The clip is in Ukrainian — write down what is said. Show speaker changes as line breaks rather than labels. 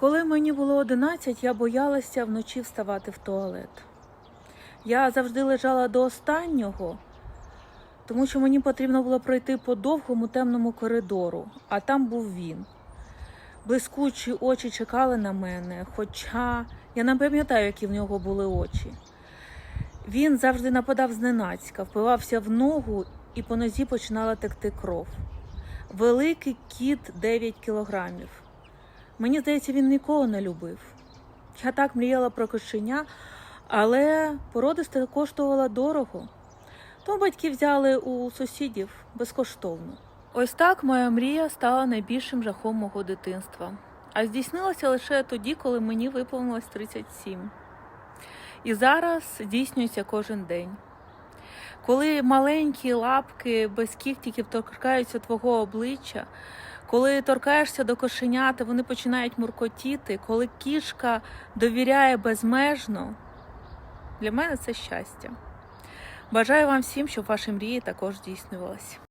Коли мені було 11, я боялася вночі вставати в туалет. Я завжди лежала до останнього, тому що мені потрібно було пройти по довгому темному коридору, а там був він. Блискучі очі чекали на мене, хоча я не пам'ятаю, які в нього були очі. Він завжди нападав зненацька, впивався в ногу і по нозі починала текти кров. Великий кіт 9 кілограмів. Мені здається, він нікого не любив. Я так мріяла про кошеня, але породисте коштувала дорого. Тому батьки взяли у сусідів безкоштовно. Ось так моя мрія стала найбільшим жахом мого дитинства. А здійснилася лише тоді, коли мені виповнилось 37. І зараз здійснюється кожен день. Коли маленькі лапки без кіхтиків торкаються твого обличчя, коли торкаєшся до кошенята, вони починають муркотіти, коли кішка довіряє безмежно, для мене це щастя. Бажаю вам всім, щоб ваші мрії також здійснювалися.